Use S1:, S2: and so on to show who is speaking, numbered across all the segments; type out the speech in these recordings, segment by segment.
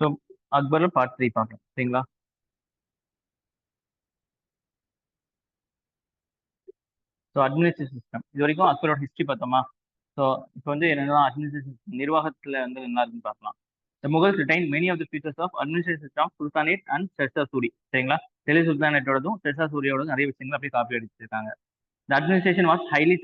S1: So அக்பர்ல part three பார்க்கலாம். சரிங்களா? So administration system இது வரைக்கும் அக்பரோட ஹிஸ்ட்ரி பார்த்தோமா? ஸோ இப்போ வந்து என்னென்னா அட்மினிஸ்ட்ரேஷன் நிர்வாகத்தில் வந்து என்ன இருக்குன்னு பார்க்கலாம். The Mughals retained many of the features of administration system of Sultanate and சரிங்களா? டெலி சுல்தானேட்டோடதும் ஷெர்ஷா சூரியோடதும் நிறைய விஷயங்கள் அப்படியே காப்பி அடிச்சிருக்காங்க. Administration was highly highly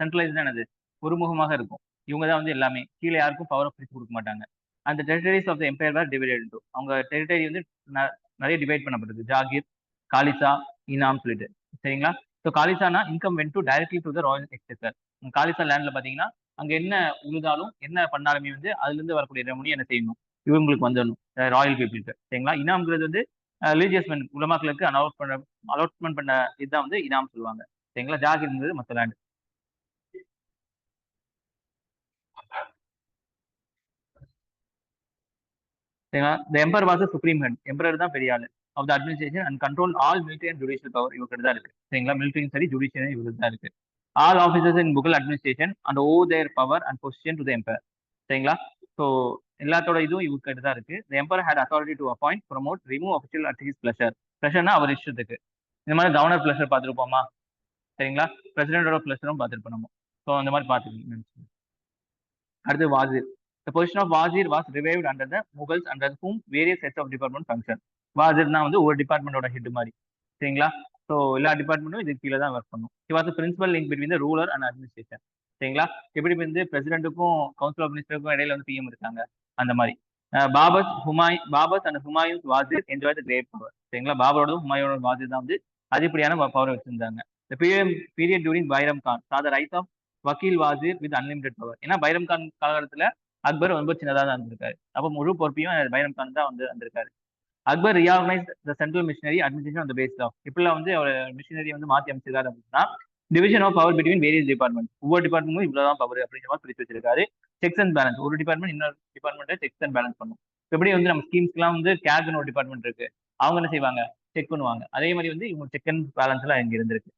S1: centralise தான் என்னது? ஒருமுகமாக இருக்கும். இவங்க தான் வந்து எல்லாமே. கீழே யாருக்கும் பவர் ஆஃப் பிரிச்சு கொடுக்க மாட்டாங்க. அந்த territories of the empire were divided அவங்க டெரிட்டரி வந்து ந- நிறைய டிவைட் பண்ணப்படுது ஜாகிர் காலிசா இனாம் சொல்லிட்டு. சரிங்களா? So காலிசானா income went to directly to the royal exchequer Khalisa லேண்ட்ல பாத்தீங்கன்னா அங்க என்ன உழுதாலும் என்ன பண்ணாலுமே வந்து அதுல இருந்து வரக்கூடிய ரெவன்யூ என்ன செய்யணும்? இவங்களுக்கு வந்துடணும். ராயல் பீப்புளுக்கு சரிங்களா? இனாம்ங்கிறது வந்து ரிலீஜியஸ் மென் உலமாக்களுக்கு அலாட் பண்ண அலாட்மெண்ட் பண்ண இதுதான் வந்து இனாம் சொல்லுவாங்க. சரிங்களா? ஜாகிர்ங்கிறது மற்ற லேண்ட் சரிங்களா? The emperor was supreme head emperor தான் பெரிய ஆளு. Of the administration and control all military and judicial power இவர்கிட்ட தான் இருக்கு. சரிங்களா? மிலிட்டரியும் சரி ஜுடிஷியலும் இவருக்கு தான் இருக்கு. All officers in Mughal administration and owe their power and position to the emperor சரிங்களா? ஸோ எல்லாத்தோட இதுவும் இவர்கிட்ட தான் இருக்கு. The emperor had authority to appoint promote remove official at his pleasure பிளஷர்னா அவர் இஷ்டத்துக்கு. இந்த மாதிரி கவர்னர் பிளஷர் பார்த்துருப்போமா? சரிங்களா? பிரசிடென்டோட பிளஷரும் பார்த்துருப்போம் நம்ம. ஸோ அந்த மாதிரி பார்த்துருக்கீங்க அடுத்து wazir The position of Wazir was revived under the Mughals under whom various heads of department function. வாசிர்னா வந்து ஒரு டிபார்ட்மெண்டோட ஹெட் மாதிரி. சரிங்களா? ஸோ எல்லா டிபார்ட்மெண்ட்டும் இது கீழே தான் ஒர்க் பண்ணும். இது was principal link between the ruler and administration சரிங்களா? எப்படி வந்து பிரசிடென்ட்டுக்கும் கவுன்சில் ஆஃப் மினிஸ்டருக்கும் இடையில வந்து பிஎம் இருக்காங்க? அந்த மாதிரி. பாபஸ் ஹுமாய் பாபஸ் அண்ட் ஹுமாயூஸ் வாசிர் என்ஜாய் த கிரேட் பவர் சரிங்களா? பாபரோட ஹுமாயூனோட வாசிர் தான் வந்து அதிகப்படியான பவர் வச்சிருந்தாங்க. இந்த period period during Bairam Khan சாத ரைட் ஆஃப் வக்கீல் வாசிர் வித் அன்லிமிடெட் பவர் ஏன்னா பைரம் கான் காலகட்டத்தில் அக்பர் ரொம்ப சின்னதாக தான் இருந்திருக்காரு. அப்போ முழு பொறுப்பையும் பைரம் கான் தான் வந்து வந்திருக்காரு. Akbar reorganise the central machinery administration அந்த த பேஸ் ஆஃப் இப்பெல்லாம் வந்து அவர் மிஷினரி வந்து மாற்றி அமைச்சிருக்காரு அப்படின்னா division of power between various department ஒவ்வொரு டிபார்ட்மெண்ட்டும் இவ்வளவுதான் பவர் அப்படிங்கிற மாதிரி பிரித்து வச்சிருக்காரு. செக்ஸ் அண்ட் பேலன்ஸ் ஒரு டிபார்ட்மெண்ட் இன்னொரு டிபார்ட்மெண்ட்டை செக்ஸ் அண்ட் பேலன்ஸ் பண்ணும். எப்படி வந்து நம்ம ஸ்கீம்ஸ்க்குலாம் வந்து கேக்னு ஒரு டிபார்ட்மெண்ட் இருக்கு. அவங்க என்ன செய்வாங்க? செக் பண்ணுவாங்க. அதே மாதிரி வந்து இவங்க செக் அண்ட் பேலன்ஸ் எல்லாம் இங்க இருந்திருக்கு.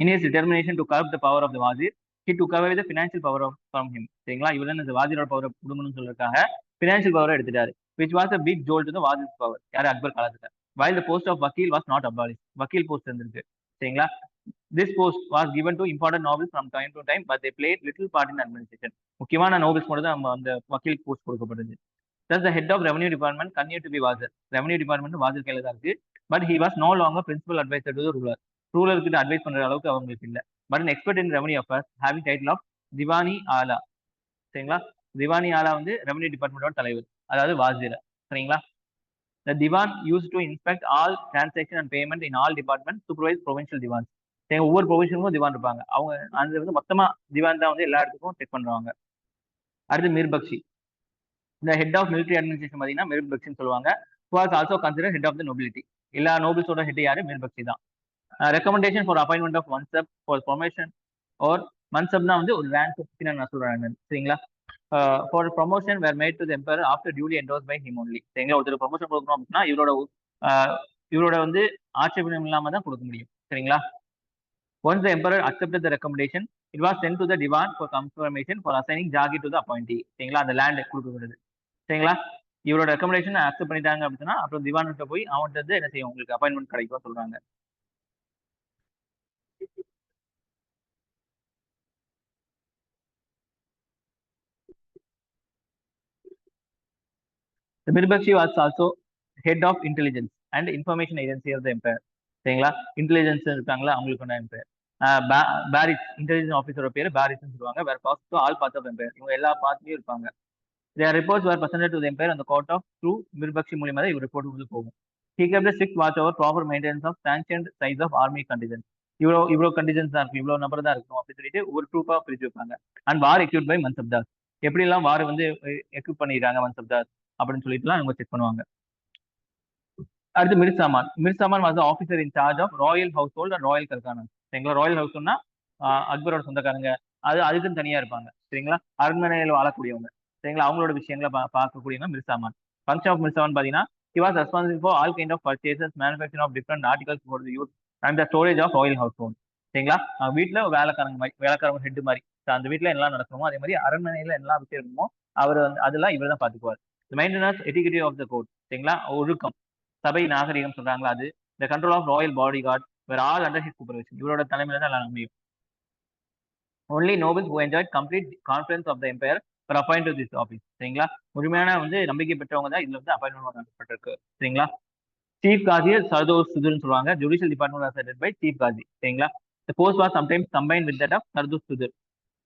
S1: In his determination to curb the power of the Wazir he to cover the financial power of from him சரிங்களா? இவர் தான் இந்த வாசிரோட பவரை கொடுங்கணும்னு சொல்லிருக்காங்க ஃபினான்ஷியல் பவரை எடுத்துட்டாரு. Which was a big jolt to the power யார்? அக்பர் காலத்துல. வைல் த போஸ்ட் ஆஃப் வக்கீல் வாஸ் நாட் அபாலிஷ் வக்கீல் போஸ்ட் இருந்திருக்கு. சரிங்களா? This post was given to important nobles from time to time but they play little part in administration முக்கியமான nobles மட்டும் தான் நம்ம அந்த வக்கீல் போஸ்ட் கொடுக்கப்பட்டது. Thus the head of revenue department continue to be washer revenue department வாசர் கையில தான் இருக்கு. But he was no longer principal adviser to ruler ruler கிட்ட அட்வைஸ் பண்ற அளவுக்கு அவங்களுக்கு இல்ல. But an expert in revenue affairs. Having title of diwani ஆலா சரிங்களா? திவானி ஆலா வந்து ரெவன்யூ டிபார்ட்மெண்டோட தலைவர். அதாவது வாசிர சரிங்களா? The divan used to inspect all transaction and payment in all departments, supervise provincial divans. சரி, ஒவ்வொரு ப்ரொவிஷனுக்கும் திவான் இருப்பாங்க. அவங்க அது வந்து மொத்தமா திவான் தான் வந்து எல்லா இடத்துக்கும் செக் பண்றாங்க அடுத்து மிர்பக்ஷி இந்த ஹெட் ஆஃப் மிலிட்ரி அட்மினிஸ்ட்ரேஷன் பார்த்தீங்கன்னா மிர்பக்ஷின்னு சொல்லுவாங்க. Was also consider head of the nobility எல்லா நோபிள்ஸோட ஹெட் யாரு? மிர்பக்ஷி தான். ரெக்கமெண்டேஷன் ஃபார் அப்பாயின்மெண்ட் ஆஃப் மன்சப் ஃபார் ப்ரொமோஷன் ஆர் மன்சப்னா வந்து ஒரு ரேங்க் நான் சொல்றேன் சரிங்களா? For promotion were made to emperor after duly endorse by him only சரிங்களா? ஒருத்தர் ப்ரொமோஷன் கொடுக்கணும் அப்படின்னா இவரோட இவரோட வந்து ஆட்சேபனம் இல்லாம தான் கொடுக்க முடியும் சரிங்களா? Once the emperor accept the recommendation it was sent to the Devon for confirmation for assigning ஜாகி to the appointee சரிங்களா? அந்த லேண்ட் கொடுக்கப்படுது சரிங்களா? இவரோட ரெக்கமெண்டேஷன் அக்செப்ட் பண்ணிட்டாங்க அப்படின்னா அப்புறம் திவான்கிட்ட போய் அவன்கிட்ட என்ன செய்யும்? உங்களுக்கு அப்பாயின்மெண்ட் கிடைக்கும் சொல்றாங்க. The Mirbakshi was also of intelligence and information information agency of the சரிங்களா? இன்டெலிஜென்ஸ் இருக்காங்களா? அவங்களுக்கு கொண்ட எம்பையர் பாரிஸ் இன்டெலிஜென்ஸ் ஆஃபீஸரோட பேர் பாரிஸ்னு சொல்லுவாங்க. வேற cast all parts of empire இவங்க எல்லா பார்ட்லயும் இருப்பாங்க. Their reports were presented to empire அந்த கோர்ட் ஆஃப் த்ரூ மிர்பக்ஷி மூலியமா தான் இவர் ரிப்போர்ட் வந்து போகும். He kept strict watch over proper maintenance of sanctioned size of army contingents இவ்வளோ இவ்வளோ கண்டிஜென்ஸ் தான் இருக்கும். இவ்வளோ நம்பர் தான் இருக்கும் அப்படின்னு சொல்லிட்டு ஒரு ட்ரூப்பாக பிரிச்சு வைப்பாங்க. அண்ட் வார் எக்யூட் பை மன்சப்தாஸ் எப்படி எல்லாம் வார் வந்து எக்யூப் பண்ணிடுறாங்க மன்சப்தாஸ் அப்படின்னு சொல்லிட்டுலாம் இவங்க செக் பண்ணுவாங்க. அடுத்து மிர்சாமான். மிர்சாமான் was officer in charge of royal household and royal கல்கானா சரிங்களா? ராயல் ஹவுஸ்னா அக்பரோட சொந்தக்காரங்க. அது அதுக்குன்னு தனியா இருப்பாங்க. சரிங்களா? அரண்மனையில் வாழக்கூடியவங்க. சரிங்களா? அவங்களோட விஷயங்களை பா பார்க்கக்கூடியவங்க மிர்சாமான். ஃபங்க்ஷன் ஆஃப் மிர்சாமான் பார்த்தீங்கன்னா he was responsible for all kind of purchases manufacturing of different articles for the use and the storage of royal household. சரிங்களா? வீட்டில் வேலைக்காரங்க மாதிரி வேலைக்காரங்க ஹெட் மாதிரி. அந்த வீட்டில் எல்லாம் நடக்கணுமோ அதே மாதிரி அரண்மனையில் எல்லா விஷயம் இருக்குமோ அவர் வந்து அதெல்லாம் இவர் தான் பார்த்துக்குவார். Maintenance etiquette of the court சரிங்களா? ஒழுக்கம். சபை நாகரிகம் சொல்றாங்களா அது? இந்த control of royal body guard were all under his supervision இவரோட தலைமையில தான் எல்லாம் முடியும் only nobles who enjoy complete confidence of the empire for appoint this office சரிங்களா? முழுமையான வந்து நம்பிக்கை பெற்றவங்க தான் இதுல வந்து அப்பாயின்மெண்ட் பண்ணப்பட்டிருக்கு சரிங்களா? சீஃப் காசி சர்தோஸ் சுதுர்னு சொல்லுவாங்க. Judicial department was by chief Kashi சரிங்களா? The post was sometimes combine with that of zardozi சுதுர்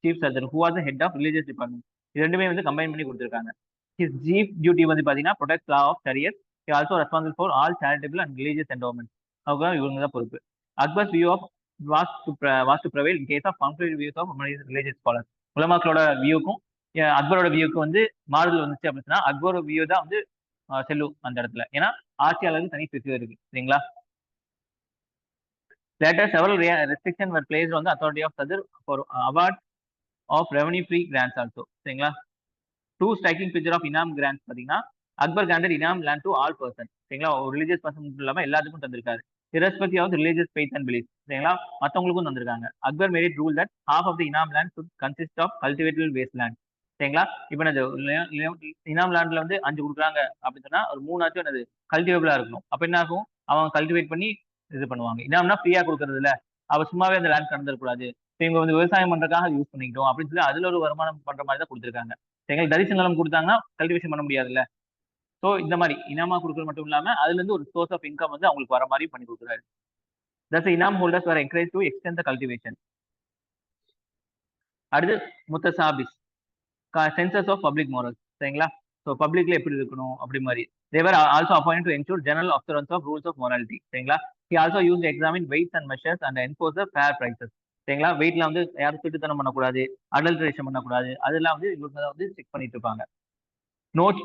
S1: chief Sardar who was head of religious department இது ரெண்டுமே வந்து கம்பைன் பண்ணி கொடுத்துருக்காங்க. ஹிஸ் சீஃப் டியூட்டி வந்து பாத்தீங்கன்னா protect law of career also responsible for all charitable and religious endowment அவங்க இவங்க தான் பொறுப்பு. Akbar's view of was to was to in case of conflict views of religious scholar உலமாக்களோட வியூக்கும் அக்பரோட வியூக்கு வந்து மாறுதல் வந்துச்சு அப்படின்னா அக்பரோட வியூ தான் வந்து செல்லும் அந்த இடத்துல. ஏன்னா ஆட்சியாளருக்கு தனி பிரிவு இருக்கு சரிங்களா later several restriction were placed வந்து authority of Sadar for award of revenue free grants also சரிங்களா? Two striking picture of Inam grants பார்த்தீங்கன்னா Akbar granted Inam land to all person சரிங்களா? ஒரு ரிலீஜியஸ் பர்சன் மட்டும் இல்லாமல் எல்லாத்துக்கும் தந்திருக்காரு. Irrespective of religious faith and belief சரிங்களா? மற்றவங்களுக்கும் தந்திருக்காங்க. Akbar made rule that half of the Inam land should consist of cultivated waste land சரிங்களா? இப்போ என்னது இனாம் லேண்ட்ல வந்து அஞ்சு கொடுக்குறாங்க அப்படின்னு சொன்னா ஒரு மூணாச்சும் என்னது? கல்டிவேபிளா இருக்கணும். அப்போ என்ன ஆகும்? அவங்க கல்டிவேட் பண்ணி இது பண்ணுவாங்க. இனாம்னா ஃப்ரீயா கொடுக்கறது இல்ல அவ சும்மாவே அந்த லேண்ட் கடந்துடக்கூடாது இப்போ இவங்க வந்து விவசாயம் பண்றதுக்காக யூஸ் பண்ணிக்கிட்டோம் அப்படின்னு சொல்லி அதுல ஒரு வருமானம் பண்ற மாதிரி தான் கொடுத்துருக்காங்க. எங்களுக்கு தரிசன நிலம் கொடுத்தாங்கன்னா கல்டிவேஷன் பண்ண முடியாதுல்ல. ஸோ இந்த மாதிரி இனாமா கொடுக்குறது மட்டும் இல்லாம அதுல இருந்து ஒரு சோர்ஸ் ஆஃப் இன்கம் வந்து அவங்களுக்கு வர மாதிரி பண்ணி கொடுக்குறாரு. That's Inam holders were encourage to extend the cultivation அடுத்து முத்தசாபிஸ். சென்சஸ் ஆஃப் பப்ளிக் மாரல்ஸ் சரிங்களா? ஸோ பப்ளிக்ல எப்படி இருக்கணும் அப்படி மாதிரி. They were also appoint to ensure general observance of rules of morality சரிங்களா? He also use examine weights and measures and enforce fair prices சரிங்களா? வெயிட்ல வந்து யாரும் திருட்டுத்தனம் பண்ணக்கூடாது அடல்ட்ரேஷன் பண்ணக்கூடாது. அதெல்லாம் வந்து இவங்க வந்து செக் பண்ணிட்டு இருப்பாங்க. Notes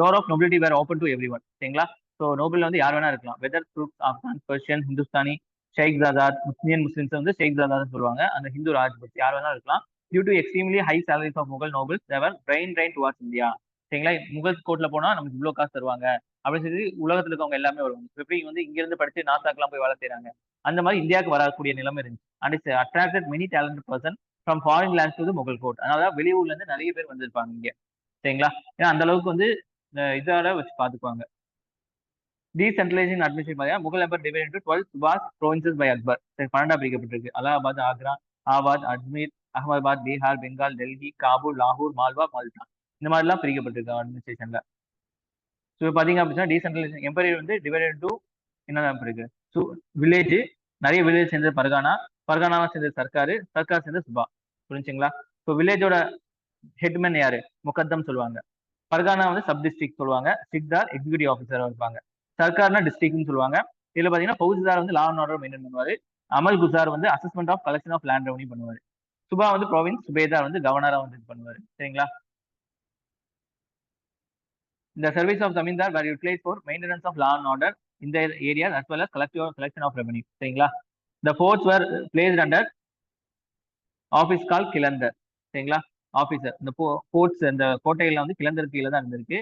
S1: door of nobility were open to every one சரிங்களா? ஸோ நோபல் வந்து யார் வேணா இருக்கலாம். Whether Turk Afghan Persian Hindustani ஷேக் ஜாதாத் முஸ்லிம் முஸ்லிம்ஸ் வந்து ஷேக் ஜாதாத் சொல்லுவாங்க. அந்த ஹிந்து ராஜ்பத் யார் வேணா இருக்கலாம். Due to extremely high salaries of Mughal nobles there was brain drain towards India சரிங்களா? முகல் கோட்ல போனா நமக்கு இவ்வளவு காசு தருவாங்க. அப்படின்னு சொல்லி உலகத்துல இருக்கவங்க எல்லாமே வருவாங்க. எப்படி வந்து இங்க இருந்து படிச்சு நாசாக்கெல்லாம் போய் வேலை செய்யறாங்க அந்த மாதிரி இந்தியாவுக்கு வரக்கூடிய நிலைமை இருந்துச்சு. And it's attracted many talent person from foreign lands to Mughal court அதனால வெளியூர்ல இருந்து நிறைய பேர் வந்திருப்பாங்க இங்க. சரிங்களா? ஏன்னா அந்த அளவுக்கு வந்து இதால வச்சு பாத்துக்குவாங்க டீசென்ட்ரலைசிங் அட்மினிஸ்ட்ரேஷன் பார்த்தீங்கன்னா Mughal empire divided twelve subahs provinces by Akbar பன்னெண்டா பிரிக்கப்பட்டிருக்கு. அலகாபாத் ஆக்ரா ஆபாத் அஜ்மீர் அகமதாபாத் பீகார் பெங்கால் டெல்லி காபூல் லாகூர் மால்வா மால்டா. இந்த மாதிரிலாம் பிரிக்கப்பட்டிருக்கு அட்மினிஸ்ட்ரேஷன்ல ஸோ இப்போ பார்த்தீங்க அப்படின்னா டீசென்ட்ரலைசேஷன் எம்பரியர் வந்து டிவைடட் டு என்னதான் இருக்கு? ஸோ வில்லேஜ் நிறைய வில்லேஜ் சேர்ந்தது பர்கானா. பர்கானாவை சேர்ந்தது சர்க்காரு சர்க்கார் சேர்ந்தது சுபா. புரிஞ்சுங்களா? ஸோ வில்லேஜோட ஹெட்மேன் யாரு? முகத்தம் சொல்லுவாங்க. பர்கானா வந்து சப் டிஸ்ட்ரிக்ட் சொல்லுவாங்க. சிக்தார் எக்ஸிகூட்டிவ் ஆஃபீஸர் இருப்பாங்க. சர்க்கார்னா டிஸ்ட்ரிக்ட்னு சொல்லுவாங்க. இதுல பாத்தீங்கன்னா ஃபௌஜிதார் வந்து லா அண்ட் ஆர்டர் மெயின்டைன் பண்ணுவாரு. அமல் குசார் வந்து assessment of collection of land revenue பண்ணுவாரு. சுபா வந்து ப்ரோவின்ஸ் சுபேதார் வந்து கவர்னரா வந்து இது பண்ணுவாரு. சரிங்களா? இந்த service of zamindar were utilise for maintenance of law and order இந்த area as well as collective collection of revenue சரிங்களா? The forts were placed under office call கிளந்தர் சரிங்களா? ஆஃபீஸர் இந்த போர்ட்ஸ் இந்த கோட்டையில வந்து கிளந்தர் கீழே தான் இருந்திருக்கு.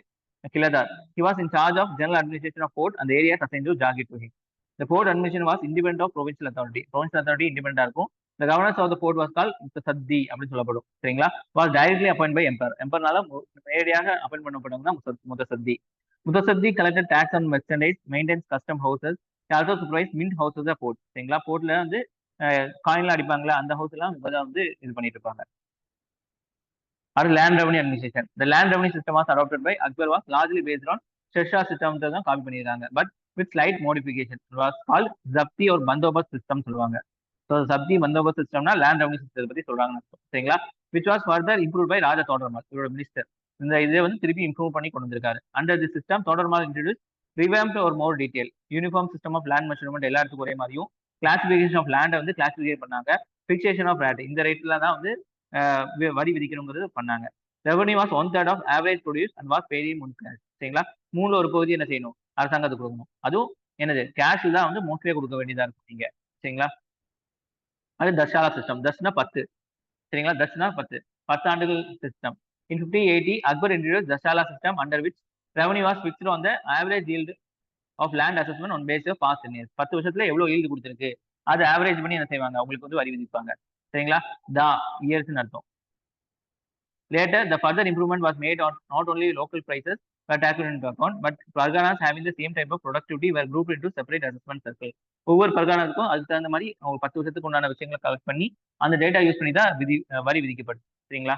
S1: கிளதார் he was in charge of general administration of fort அந்த area assign to Zakir to him இந்த fort administration was independent of provincial authority provincial authority இண்டிபெண்டா இருக்கும். இந்த governance of the fort was call சத்தி அப்படின்னு சொல்லப்படும். சரிங்களா? Was directly appoint by emperor எம்பர்னால நேரடியாக appoint பண்ணப்பட்டவங்க தான் முத முத்தசத்தி collected taxes on merchandise maintains custom houses also supervise mint houses port சரிங்களா? போர்ட்ல வந்து காயின்லாம் அடிப்பாங்களா அந்த ஹவுஸ் எல்லாம் வந்து இது பண்ணிட்டு இருப்பாங்க. அடுத்து லேண்ட் ரெவன்யூ அட்மினிஸ்ட்ரேஷன் இந்த land revenue system was adopted by Akbar was largely based on Sher Shah system தான் காப்பி பண்ணியிருக்காங்க but with slight modification was call zabti ஒரு பந்தோபஸ்த் சிஸ்டம் சொல்லுவாங்க. ஸோ சப்தி பந்தோபஸ்த் சிஸ்டம்னா லேண்ட் ரெவன்யூ சிஸ்டத்தை பத்தி சொல்றாங்க சரிங்களா? Which was further improve by Raja Todarmal இவரோட மினிஸ்டர் இந்த இதை வந்து திருப்பி இம்ப்ரூவ் பண்ணி கொண்டு வந்திருக்காரு. Under the system Todarmal introduce revamped ஒரு more detail uniform system of land measurement எல்லாத்துக்கும் ஒரே மாதிரியும் கிளாசிபிகேஷன் ஆஃப் லேண்டை வந்து கிளாசிஃபிகேட் பண்ணாங்க. ஃபிக்சேஷன் ஆஃப் ரேட் இந்த ரேட்ல தான் வந்து வரி விதிக்கணுங்கிறது பண்ணாங்க. Revenue was one third of average produce and was பெரிய முன் கேஷ் சரிங்களா? மூணுல ஒரு பகுதி என்ன செய்யணும்? அரசாங்கத்துக்கு கொடுக்கணும். அதுவும் என்னது? கேஷ் தான் வந்து மோஸ்ட்லியே கொடுக்க வேண்டியதா இருக்கும் நீங்க சரிங்களா? அது தர்ஷாலா சிஸ்டம் தஸ்னா பத்து. சரிங்களா? தஸ்னா பத்து. பத்து ஆண்டுகள் system in fifty eighty Akbar introduce தசாலா system under which revenue was fixed on the average yield of land assessment one base of past years பத்து வருஷத்துல எவ்வளவு ஈல்டு கொடுத்துருக்கு? அது ஆவரேஜ் பண்ணி என்ன செய்வாங்க? அவங்களுக்கு வந்து வரி விதிப்பாங்க சரிங்களா தா இயர்ஸ்னு அர்த்தம். Later the further improvement was made on not only local prices were taken into account, but Parganas having the same type of productivity were grouped into separate assessment circle. ஒவ்வொரு பர்கானாவுக்கும் அதுக்கு தகுந்த மாதிரி அவங்க பத்து வருஷத்துக்கு உண்டான விஷயங்களை கலெக்ட் பண்ணி அந்த டேட்டா யூஸ் பண்ணி தான் விதி வரி விதிக்கப்படும். சரிங்களா?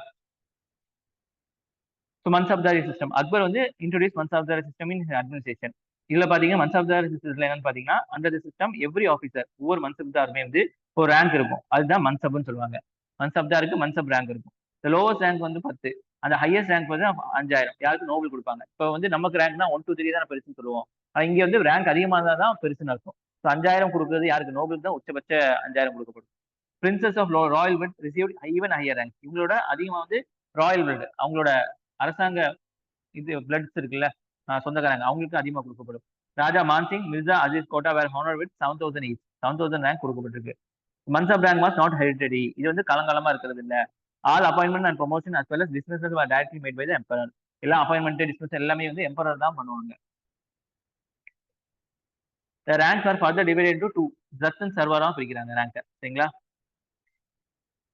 S1: ஸோ மன்சப்தாரி சிஸ்டம் அக்பர் வந்து introduce Mansabdari system in administration இதுல பாத்தீங்கன்னா மன்சப்தாரி சிஸ்டம்ல என்னன்னு பாத்தீங்கன்னா அந்த சிஸ்டம் எவ்ரி ஆஃபீஸர் ஒவ்வொரு மன்சப்தாருமே வந்து ஒரு ரேங்க் இருக்கும். அதுதான் மன்சப்னு சொல்லுவாங்க. மன்சப்தாருக்கு மன்சப் ரேங்க் இருக்கும். இந்த லோவஸ்ட் ரேங்க் வந்து பத்து. அந்த ஹையஸ்ட் ரேங்க் வந்து அஞ்சாயிரம். யாருக்கு? நோபல் கொடுப்பாங்க. இப்போ வந்து நமக்கு ரேங்க் தான் ஒன் டூ த்ரீ தான் பெருசுன்னு சொல்லுவோம். ஆனால் இங்கே வந்து ரேங்க் அதிகமாக இருந்தால் தான் பெருசுன்னு அர்த்தம். ஸோ அஞ்சாயிரம் கொடுக்குறது யாருக்கு? நோபலுக்கு தான் உச்சபட்ச அஞ்சாயிரம் கொடுக்கப்படும் princes of royal blood receive even higher rank இவங்களோட அதிகமாக வந்து ராயல் பிரிட் அவங்களோட அரசாங்க இது பிளட்ஸ் இருக்குல்ல சொந்தக்காரங்க. அவங்களுக்கு அதிகமாக கொடுக்கப்படும். Raja Mansingh Mirza Aziz Koka were honour with seven thousand eight seven thousand rank கொடுக்கப்பட்டிருக்கு. Mansab rank was not hereditary இது வந்து கலங்காலமாக இருக்கிறது இல்லை. All appointment and promotion as well as dismisses are directly made by the emperor எல்லா appointment dismiss எல்லாமே வந்து emperor தான் பண்ணுவாங்க. The rank are further divided into two Zat and சர்வராக பிரிக்கிறாங்க ரேங்க சரிங்களா?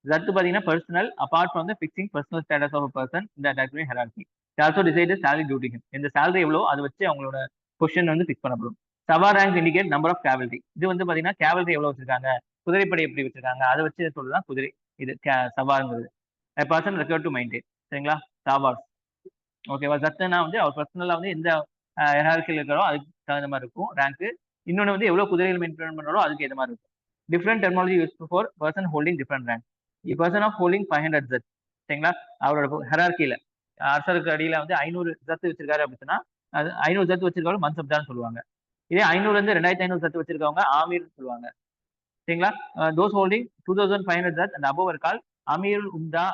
S1: ஜத்து பாத்தீங்கன்னா personal apart from the fixing personal status of person இந்த டாக்டரி hierarchy also decide salary duty இந்த சேலரி எவ்வளோ? அதை வச்சு அவங்களோட பொசிஷன் வந்து ஃபிக்ஸ் பண்ணப்படும். Sawar rank indicate number of cavalry இது வந்து பாத்தீங்கன்னா கேவல்ரி எவ்வளோ வச்சிருக்காங்க? குதிரைப்படை எப்படி வச்சிருக்காங்க? அதை வச்சு சொல்லலாம் குதிரை. இது சவாருங்கிறது பர்சன் ரெக்கர் டு மைண்டேன் சரிங்களா? சாவார்ஸ் ஓகேவா ஜத்துனா வந்து அவர் பர்சனலாக வந்து எந்த ஹெரார்க்கில் இருக்கிறோ அதுக்கு தகுந்த மாதிரி இருக்கும். ரேங்க் இன்னொன்று வந்து எவ்வளோ குதிரைகள் மெயின்டைன் பண்ணுறோ அதுக்கு ஏற்ற மாதிரி இருக்கும். Different technology use for person holding different rank person of holding five hundred Zat சரிங்களா? அவரோட ஹெரார்க்கியில் அரசருக்கு அடியில் வந்து ஐநூறு ஜத்து வச்சிருக்காரு அப்படின்னா அது ஐநூறு ஜத்து வச்சிருக்காரு தான் சொல்லுவாங்க. இதே ஐநூறுலேருந்து ரெண்டாயிரத்தி ஐநூறு ஜத்து வச்சிருக்கவங்க ஆமீர்னு சொல்லுவாங்க. சரிங்களா? Those holding two thousand five hundred Zat அந்த அபோவர் கால் அமீர் உம்தா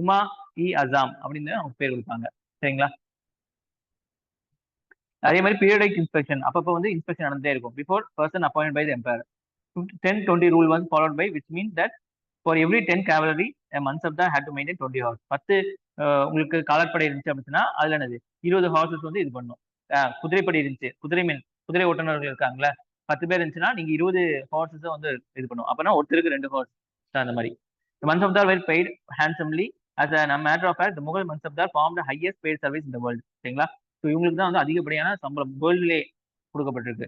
S1: உமா இ அசாம் அப்படின்னு அவங்க பேர் கொடுப்பாங்க. சரிங்களா? அதே மாதிரி பீரியடிக் இன்ஸ்பெக்ஷன் அப்பப்போ வந்து இன்ஸ்பெக்ஷன் நடந்தே இருக்கும். Before person appoint by the empire ten twenty rule one followed by which mean that for every ten cavalry of தான் had to maintain twenty hours பத்து உங்களுக்கு காலப்படை இருந்துச்சு அப்படின்னா அதுல என்னது? இருபது ஹார்சஸ் வந்து இது பண்ணும். குதிரைப்படை இருந்துச்சு. குதிரை மீன் குதிரை ஓட்டுநர்கள் இருக்காங்களே பத்து பேர் இருந்துச்சுன்னா நீங்க இருபது ஹார்சஸ் வந்து இது பண்ணும். அப்பனா ஒருத்தருக்கு ரெண்டு ஹார்ஸ் அந்த மாதிரி. The Mansabdar were paid handsomely. As a as a fact, of Mughal Mughal formed form the paid service service the world. சரிங்களா? ஸோ இவங்களுக்கு தான் வந்து அதிகப்படியான சம்பளம் வேர்ல்டுலே கொடுக்கப்பட்டிருக்கு.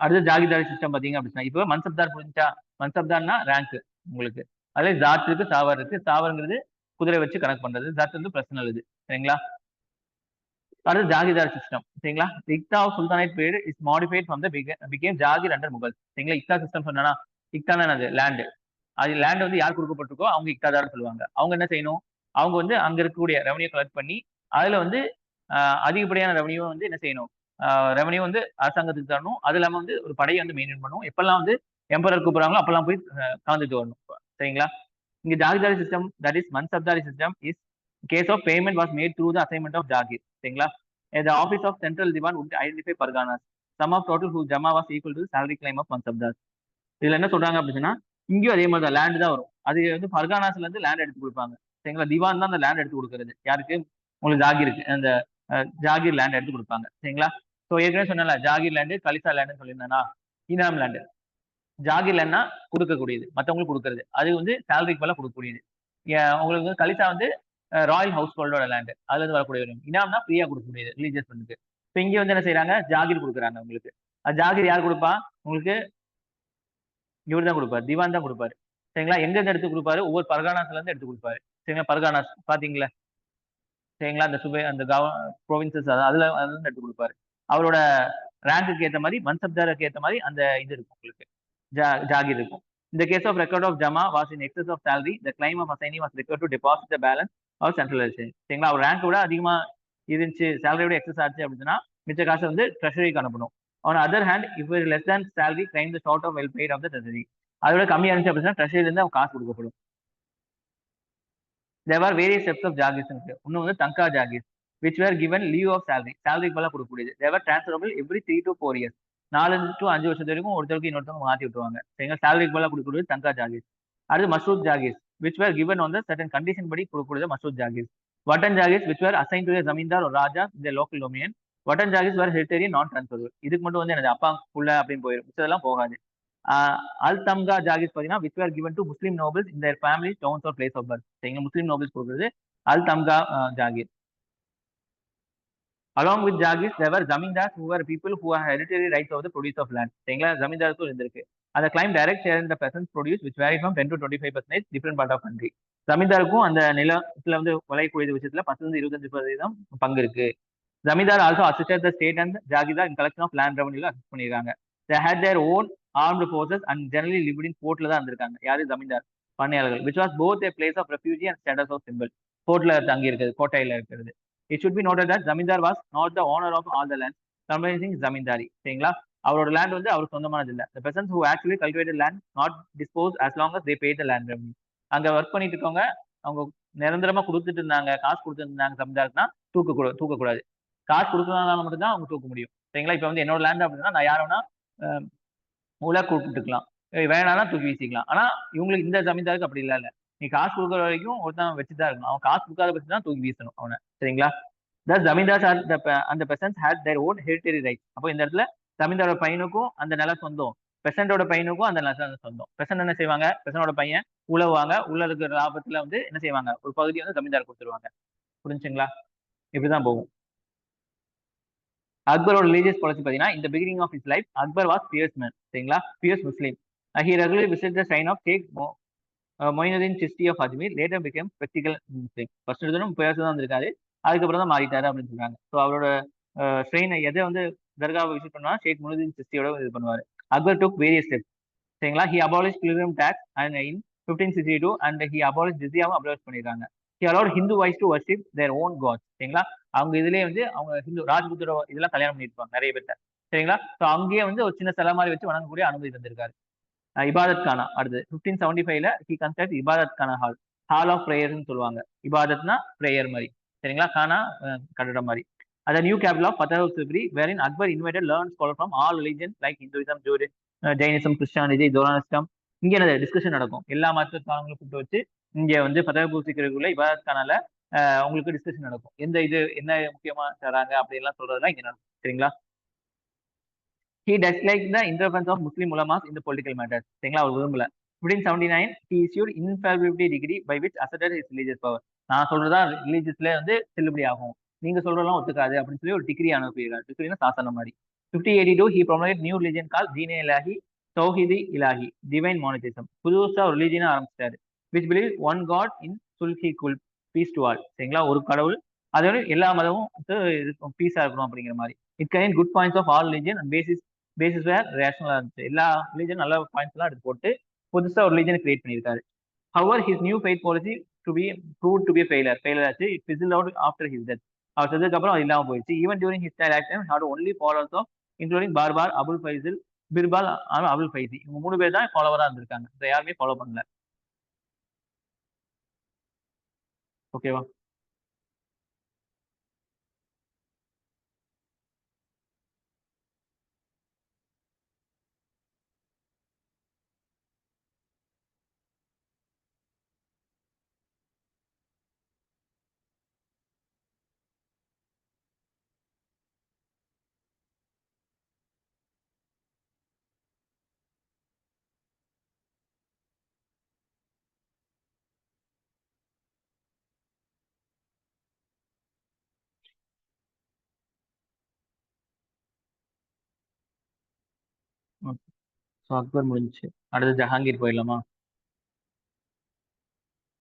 S1: அடுத்து ஜாகிதாரி சிஸ்டம் பார்த்தீங்க அப்படின்னா இப்போ மன்சப்தார் புரிஞ்சா மன்சப்தார்னா ரேங்க் உங்களுக்கு. அதில் ஜாத் இருக்கு சாவர் இருக்கு. சாவருங்கிறது குதிரை வச்சு கணக்கு பண்றது. ஜாத் வந்து பர்சனல் இது. சரிங்களா? அடுத்து ஜாகிதார் சிஸ்டம் சரிங்களா? Iqta of sultanate period is modified from the became Jagir under Mughal சரிங்களா? இக்தா சிஸ்டம் சொன்னா இக்தானா அது லேண்டு அது லேண்ட் வந்து யார் கொடுக்கப்பட்டிருக்கோ அவங்க இக்தாதார்னு சொல்லுவாங்க. அவங்க என்ன செய்யணும்? அவங்க வந்து அங்க இருக்கக்கூடிய ரெவன்யூ கலெக்ட் பண்ணி அதுல வந்து அதிகப்படியான ரெவன்யூ வந்து என்ன செய்யணும்? ரெவன்யூ வந்து அரசாங்கத்துக்கு தரணும். அது இல்லாம வந்து ஒரு படையை வந்து மெயின்டைன் பண்ணும் எப்பெல்லாம் வந்து எம்பரர் கூப்பிடுறாங்களோ அப்பெல்லாம் போய் கலந்துட்டு வரணும். சரிங்களா? இங்க Jagirdari system that is Mansabdari system is case of payment was made through the assignment of Jagir சரிங்களா? The office of central Diwan would identify parganas sum of total who jama was equal to salary claim of Mansabdar இதுல என்ன சொல்றாங்க அப்படின்னா இங்கேயும் அதே மாதிரி தான் land தான் வரும். அது வந்து பர்கானாஸ்ல இருந்து லேண்ட் எடுத்து கொடுப்பாங்க. சரிங்களா? திவான் தான் அந்த லேண்ட் எடுத்து கொடுக்கறது. யாருக்கு? உங்களுக்கு ஜாகிருக்கு அந்த ஜாகிர் லேண்ட் எடுத்து கொடுப்பாங்க. சரிங்களா? ஸோ ஏற்கனவே சொன்னல ஜாகிர் லேண்டு கலிசா லேண்டுன்னு சொல்லியிருந்தேன்னா இனாம் லேண்டு ஜாகிர் லேண்ட்னா கொடுக்கக்கூடியது. மற்றவங்களுக்கு கொடுக்கறது. அது வந்து சேலரிக்கு மேலே கொடுக்கக்கூடியது. உங்களுக்கு வந்து கலிசா வந்து ராயல் ஹவுஸ் ஹோல்டோட லேண்டு அதுல இருந்து வரக்கூடிய இனாம்னா ஃப்ரீயா கொடுக்கக்கூடியது ரிலீஜியஸ் பண்ணுக்கு இப்போ இங்கே வந்து என்ன செய்யறாங்க ஜாகிர் கொடுக்குறாங்க உங்களுக்கு. அது ஜாகிர் யார் கொடுப்பா? உங்களுக்கு இவர் தான் கொடுப்பாரு திவான் தான் கொடுப்பாரு. சரிங்களா? எங்க இருந்து எடுத்து கொடுப்பாரு? ஒவ்வொரு பர்கானாஸ்ல இருந்து எடுத்து கொடுப்பாரு. சரிங்களா? பர்கானாஸ் பாத்தீங்களா? சரிங்களா? அந்த சுபை அந்த கவ ப்ரொவின்சஸ் அதுல அதுல இருந்து எடுத்து கொடுப்பாரு. அவரோட ரேங்குக்கு ஏற்ற மாதிரி மன்சப்தாருக்கு ஏற்ற மாதிரி அந்த இது இருக்கும் உங்களுக்கு. ஜா ஜாகிர் இருக்கும். இந்த case of record of jama was in excess of salary the claim of assignee was record to deposit the balance of centralisation சரிங்களா? அவர் ரேங்க் விட அதிகமாக இருந்துச்சு. சேலரி விட எக்ஸஸ் ஆச்சு அப்படின்னா மிச்ச காசு வந்து ட்ரெஷரிக்கு அனுப்பணும். On other hand if less than salary claim the short of well paid of the treasury அதோட கம்மியா இருந்துச்சு அப்படின்னா ட்ரெஷரில இருந்து அவங்க காசு கொடுக்கப்படும். There various steps of jagirs இருக்கு. இன்னும் வந்து Tankha jagirs which were given leave of salary சேலரிக்கு மேலே கொடுக்கக்கூடியது. They were transferable every three to four years நாலு டு அஞ்சு வருஷத்து வரைக்கும் ஒருத்தருக்கு இன்னொருத்தவங்க மாற்றி விட்டுருவாங்க. சரிங்களா சேலரிக்கு மேலே கொடுக்கக்கூடியது தங்கா ஜாகிஸ் அடுத்து mashrut jagirs which were given வந்து சர்டன் கண்டிஷன் படி கொடுக்கக்கூடியது mashrut jagirs watan jagirs which were assign to zamindar ஒரு ராஜா இந்த local domain watan jagirs were hereditary non transfer இதுக்கு மட்டும் வந்து எனது அப்பா புள்ள அப்படின்னு போயிடும் மிச்சதெல்லாம் போகாது. அல் தம்கா ஜாகிஸ் பார்த்தீங்கன்னா which are given to Muslim nobles இந்த family towns or place of birth சரிங்களா முஸ்லீம் நோபல்ஸ் கொடுக்குறது Al Tamgha Jagir along with jagirs they were zamindars who are people who are hereditary rights of the produce of land சரிங்களா? ஜமீன்தாருக்கும் இருந்திருக்கு அந்த claim direct share இந்த persons produce which vary from ten to twenty five percentage different part of country ஜமீன்தாருக்கும் அந்த நிலத்துல வந்து விளையக்கூடிய விஷயத்துல பத்து இருபத்தஞ்சு சதவீதம் பங்கு இருக்கு. Zamindar also assisted the state and Jagirdar in collection of land ரெவன்யூல assist பண்ணிருக்காங்க. They had their own armed forces and generally limit in போர்ட்ல தான் இருந்திருக்காங்க. யாரு? Zamindar பண்ணையாளர்கள் which was both a place of refuge and status of simple போர்ட்ல தங்கி இருக்குது கோட்டையில இருக்கிறது. It should be noted that zamindar was not the owner of all the land combining zamindari சரிங்களா? அவரோட லேண்ட் வந்து அவருக்கு சொந்தமானது இல்லை persons who actually cultivated land not dispose as long as they pay the land revenue அங்க work பண்ணிட்டு இருக்கவங்க அவங்க நிரந்தரமா கொடுத்துட்டு இருந்தாங்க காசு கொடுத்துட்டு இருந்தாங்க ஜமீன்தாருக்குன்னா தூக்க தூக்கக்கூடாது. காசு கொடுக்கறதுனால மட்டும்தான் அவங்க தூக்க முடியும். சரிங்களா? இப்போ வந்து என்னோட லேண்ட் அப்படின்னா நான் யாரோனா உலக கூப்பிட்டுக்கலாம். வேணாலும் தூக்கி வீசிக்கலாம். ஆனா இவங்களுக்கு இந்த ஜமீன்தாருக்கு அப்படி இல்லை நீ காசு கொடுக்குற வரைக்கும் ஒருத்தன் வச்சுதான் இருக்கணும். அவன் காசு கொடுக்காத பட்சம் தான் தூக்கி வீசணும் அவனை. சரிங்களா? தட் ஜமீன்தார்ஸ் ஆர் அந்த persons had their own hereditary right அப்போ இந்த இடத்துல ஜமீன்தாரோட பையனுக்கும் அந்த நிலம் சொந்தம். பெசண்டோட பையனுக்கும் அந்த நிலம் சொந்தம். பெசன்ட் என்ன செய்வாங்க? பெசனோட பையன் உழவுவாங்க. உள்ள இருக்கிற லாபத்துல வந்து என்ன செய்வாங்க? ஒரு பகுதியை வந்து ஜமீன்தார் கொடுத்துருவாங்க. புரிஞ்சுங்களா? இப்படிதான் போகும். அக்பரோட ரிலீஜியஸ் பாலிசி பார்த்தீங்கன்னா இந்த beginning of his life Akbar was pious man சரிங்களா? Pious Muslim he regular visit the shrine of Sheikh Moinuddin Chishti of Ajmer later became practical Muslim first எடுத்தோம் பியர்ஸ் தான் வந்திருக்காரு. அதுக்கப்புறம் தான் மாறிட்டாரு அப்படின்னு சொல்றாங்க. ஸோ அவரோட ஸ்ட்ரெயினை எதை வந்து தர்காவை விசிட் பண்ணா ஷேக் முனுதீன் சிஸ்டியோட இது பண்ணுவார். அக்பர் டுக் வேரியஸ் ஸ்டெப்ஸ் சரிங்களா? He abolish pilgrim tax and in fifteen sixty two and he abolish ஜிசியாவும் approach பண்ணிருக்காங்க. He allowed Hindu wise to worship their own god சரிங்களா? அவங்க இதுலயே வந்து அவங்க ஹிந்து ராஜ்புத்தோட இதெல்லாம் கல்யாணம் பண்ணிருப்பாங்க நிறைய பேர்த்த. சரிங்களா? ஸோ அங்கேயே வந்து ஒரு சின்ன சிலை மாதிரி வச்சு வணங்கக்கூடிய அனுமதி தந்திருக்காரு. இபாதத் கானா அடுத்து ஃபிஃப்டீன் செவன்டி ஃபைவ்ல he construct Ibadat Khana hall hall of ப்ரேயர்னு சொல்லுவாங்க. இபாதத்னா ப்ரேயர் மாதிரி. சரிங்களா? கானா கட்டடம் மாதிரி. அத new capital of Fatehpur Sikri where in Akbar invited learn scholar from all religion like Hinduism ஜோடி ஜெயினிசம் கிறிஸ்டானிஜி ஜோரானிஸ்டம் இங்கே என்ன டிஸ்கஷன் நடக்கும்? எல்லா மதத்தாரங்களும் கூப்பிட்டு வச்சு இங்கே வந்து ஃபத்தர்பூர் பூசிக்கிறதுக்குள்ள இபாதத் கானால உங்களுக்கு டிஸ்கஷன் நடக்கும். எந்த இது என்ன முக்கியமா தராங்க அப்படின்லாம் சொல்றதுலாம் இங்க நடக்கும். சரிங்களா? He dislike the interference of Muslim ulemas இந்த பொலிட்டிக்கல் மேட்டர்ஸ் சரிங்களா? அவர் விரும்பல. Fifteen seventy nine he issued infallibility decree by which asserted his religious power நான் சொல்றதா ரிலீஜியஸ்ல வந்து செல்லுபடி ஆகும். நீங்க சொல்றதெல்லாம் ஒத்துக்காது அப்படின்னு சொல்லி ஒரு டிகிரி அனுப்பியிருக்காரு. டிகிரினா சாசனம் மாதிரி. Fifty eighty two he promote new religion call Din-e Ilahi Tauhid-i Ilahi divine monotheism புதுசா ஒரு ரிலீஜனை ஆரம்பிச்சிட்டாரு. Which believe one God in Sulh-i Kul peace to all சரிங்களா? ஒரு கடவுள் அதோட எல்லா மதமும் இருக்கும் பீஸா இருக்கணும் அப்படிங்கிற மாதிரி. It gain good points of all religion and basis basis were ரேஷனலா இருந்துச்சு. எல்லா ரிலிஜன் நல்ல பாயிண்ட்ஸ் எல்லாம் எடுத்து போட்டு புதுசா ஒரு ரிலிஜனை கிரியேட் பண்ணியிருக்காரு. However his new faith policy to be prove to be failure failure ஆச்சு. It fizzle out after his death அவர் செஞ்சதுக்கப்புறம் அது இல்லாமல் போயிடுச்சு even during his time time had only followers of including பார்பார் Abul Fazl Birbal Abul Faizi இவங்க மூணு பேர் தான் ஃபாலோவரா இருந்திருக்காங்க. யாருமே ஃபாலோ பண்ணல. ஓகேவா? ஸோ அக்பர் முடிஞ்சுச்சு. அடுத்து ஜஹாங்கீர் போயிடலாமா?